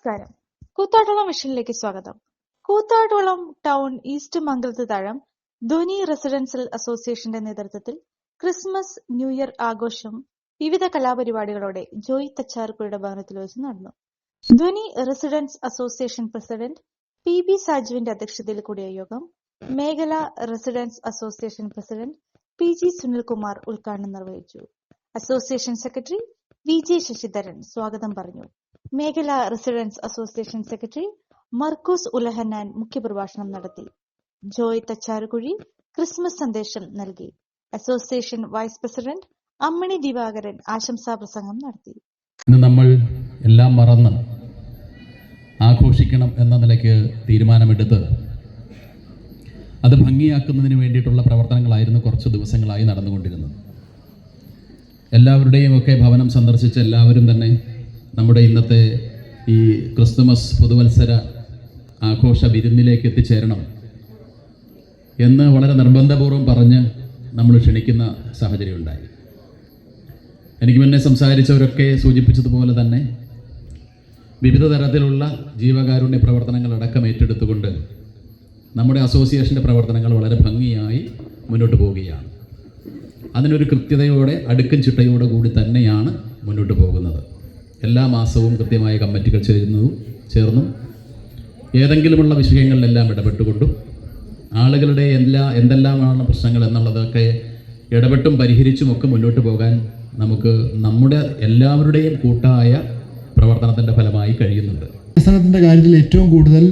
നമസ്കാരം. കൂത്താട്ടുളം മിഷനിലേക്ക് സ്വാഗതം. Koothattukulam town east മംഗലത്ത് താഴം ധ്വനി residential അസോസിയേഷന്റെ നേതൃത്വത്തിൽ ക്രിസ്മസ് ന്യൂ ഇയർ ആഘോഷം വിവിധ കലാപരിപാടികളോടെ ജോയ് തച്ചാർക്കുയുടെ ഭവനത്തിൽ വെച്ച് നടന്നു. Dhwani residence association president P B സാജുവിന്റെ അധ്യക്ഷതയിൽ കൂടിയ യോഗം മേഖല residence association president P G Sunilkumar ഉദ്ഘാടനം നിർവഹിച്ചു. Association secretary V J Sasidharan സ്വാഗതം പറഞ്ഞു. മേഖല residence association secretary Markose Ulahannan മുഖ്യപ്രഭാഷണം നടത്തി. ജോയ് തച്ചാറുകുഴി ക്രിസ്മസ് സന്ദേശം നൽകി. Association vice president Ammini Divakaran ആശംസാ പ്രസംഗം നടത്തി. ഇന്ന് നമ്മൾ എല്ലാം മറന്ന് ആഘോഷിക്കണം എന്ന നിലയ്ക്ക് തീരുമാനമെടുത്ത് അത് ഭംഗിയാക്കുന്നതിന് വേണ്ടിയിട്ടുള്ള പ്രവർത്തനങ്ങളായിരുന്നു കുറച്ച് ദിവസങ്ങളായി നടന്നുകൊണ്ടിരുന്നത്. എല്ലാവരുടെയും ഒക്കെ ഭവനം സന്ദർശിച്ച് എല്ലാവരും തന്നെ നമ്മുടെ ഇന്നത്തെ ഈ ക്രിസ്തുമസ് പുതുവത്സര ആഘോഷ വിരുന്നിലേക്ക് എത്തിച്ചേരണം എന്ന് വളരെ നിർബന്ധപൂർവം പറഞ്ഞ് നമ്മൾ ക്ഷണിക്കുന്ന സാഹചര്യം ഉണ്ടായി. എനിക്ക് മുന്നേ സംസാരിച്ചവരൊക്കെ സൂചിപ്പിച്ചതുപോലെ തന്നെ വിവിധ തരത്തിലുള്ള ജീവകാരുണ്യ പ്രവർത്തനങ്ങൾ അടക്കം ഏറ്റെടുത്തുകൊണ്ട് നമ്മുടെ അസോസിയേഷന്റെ പ്രവർത്തനങ്ങൾ വളരെ ഭംഗിയായി മുന്നോട്ട് പോവുകയാണ്. അതിനൊരു കൃത്യതയോടെ അടുക്കും ചിട്ടയോടെ കൂടി തന്നെയാണ് മുന്നോട്ട് പോകുന്നത്. എല്ലാ മാസവും കൃത്യമായ കമ്മിറ്റികൾ ചേരുന്നതും ചേർന്നും ഏതെങ്കിലുമുള്ള വിഷയങ്ങളിലെല്ലാം ഇടപെട്ടുകൊണ്ടും ആളുകളുടെ എല്ലാ എന്തെല്ലാമാണ് പ്രശ്നങ്ങൾ എന്നുള്ളതൊക്കെ ഇടപെട്ടും പരിഹരിച്ചുമൊക്കെ മുന്നോട്ട് പോകാൻ നമുക്ക് നമ്മുടെ എല്ലാവരുടെയും കൂട്ടായ പ്രവർത്തനത്തിന്റെ ഫലമായി കഴിയുന്നുണ്ട്. വികസനത്തിന്റെ കാര്യത്തിൽ ഏറ്റവും കൂടുതൽ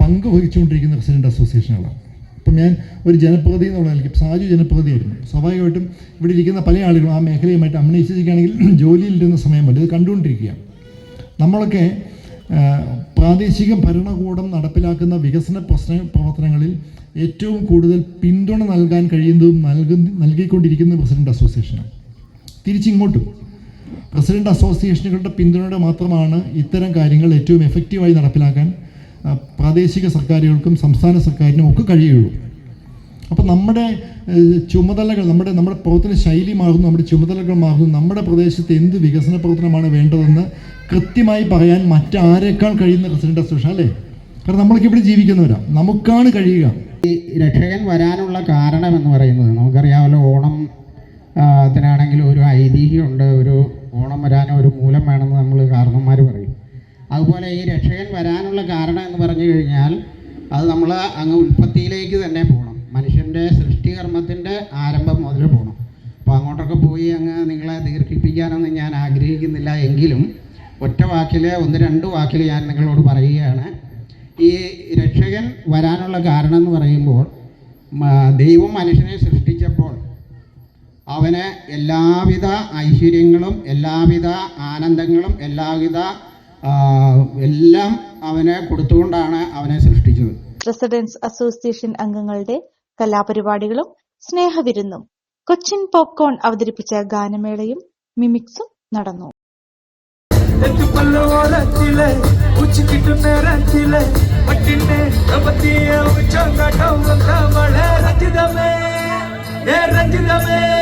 പങ്ക് വഹിച്ചുകൊണ്ടിരിക്കുന്ന റെസിഡന്റ് അസോസിയേഷനുകളാണ്. ഇപ്പം ഞാൻ ഒരു ജനപ്രതി എന്നുള്ള നിലയ്ക്ക് സാജു ജനപ്രതിയായിരുന്നു സ്വാഭാവികമായിട്ടും ഇവിടെ ഇരിക്കുന്ന പല ആളുകളും ആ മേഖലയുമായിട്ട് അന്വേഷിച്ചിരിക്കുകയാണെങ്കിൽ ജോലിയിലിരുന്ന സമയം മതി ഇത് കണ്ടുകൊണ്ടിരിക്കുകയാണ്. നമ്മളൊക്കെ പ്രാദേശിക ഭരണകൂടം നടപ്പിലാക്കുന്ന വികസന പ്രശ്ന പ്രവർത്തനങ്ങളിൽ ഏറ്റവും കൂടുതൽ പിന്തുണ നൽകാൻ കഴിയുന്നതും നൽകുന്ന നൽകിക്കൊണ്ടിരിക്കുന്ന പ്രസിഡന്റ് അസോസിയേഷനാണ്. തിരിച്ചിങ്ങോട്ടും. പ്രസിഡന്റ് അസോസിയേഷനുകളുടെ പിന്തുണയുടെ മാത്രമാണ് ഇത്തരം കാര്യങ്ങൾ ഏറ്റവും എഫക്റ്റീവായി നടപ്പിലാക്കാൻ പ്രാദേശിക സർക്കാരുകൾക്കും സംസ്ഥാന സർക്കാരിനും ഒക്കെ കഴിയുള്ളൂ. അപ്പം നമ്മുടെ ചുമതലകൾ നമ്മുടെ നമ്മുടെ പ്രവർത്തന ശൈലി മാറുന്നു നമ്മുടെ ചുമതലകൾ മാറുന്നു നമ്മുടെ പ്രദേശത്ത് എന്ത് വികസന പ്രവർത്തനമാണ് വേണ്ടതെന്ന് കൃത്യമായി പറയാൻ മറ്റാരേക്കാൾ കഴിയുന്ന പ്രസിഡന്റ് അസോഷൻ അല്ലേ? കാരണം നമ്മളൊക്കെ ഇവിടെ ജീവിക്കുന്നവരാണ് നമുക്കാണ് കഴിയുക. ഈ രക്ഷകൻ വരാനുള്ള കാരണം എന്ന് പറയുന്നത് നമുക്കറിയാമല്ലോ ഓണം ത്തിനാണെങ്കിൽ ഒരു ഐതിഹ്യമുണ്ട് ഒരു ഓണം വരാനോ ഒരു മൂലം വേണമെന്ന് നമ്മൾ കാരണന്മാർ പറയും. അതുപോലെ ഈ രക്ഷകൻ വരാനുള്ള കാരണം എന്ന് പറഞ്ഞു കഴിഞ്ഞാൽ അത് നമ്മൾ അങ്ങ് ഉൽപ്പത്തിയിലേക്ക് തന്നെ പോകണം. മനുഷ്യന്റെ സൃഷ്ടികർമ്മത്തിന്റെ ആരംഭം മുതൽ പോകണം. അപ്പോൾ അങ്ങോട്ടൊക്കെ പോയി അങ്ങ് നിങ്ങളെ ദീർഘിപ്പിക്കാനൊന്നും ഞാൻ ആഗ്രഹിക്കുന്നില്ല എങ്കിലും ഒറ്റ വാക്കിൽ ഒന്ന് രണ്ട് വാക്കിൽ ഞാൻ നിങ്ങളോട് പറയുകയാണ്. ഈ രക്ഷകൻ വരാനുള്ള കാരണം എന്ന് പറയുമ്പോൾ ദൈവം മനുഷ്യനെ സൃഷ്ടിച്ചപ്പോൾ അവന് എല്ലാവിധ ഐശ്വര്യങ്ങളും എല്ലാവിധ ആനന്ദങ്ങളും എല്ലാവിധ എല്ലാം അവനെ കൊടുത്തുകൊണ്ടാണ് അവനെ സൃഷ്ടിച്ചത്. റെസിഡൻസ് അസോസിയേഷൻ അംഗങ്ങളുടെ കലാപരിപാടികളും സ്നേഹവിരുന്നും കൊച്ചിൻ പോപ്കോൺ അവതരിപ്പിച്ച ഗാനമേളയും മിമിക്സും നടന്നു. രഞ്ജിതമേ ഏ രഞ്ജിതമേ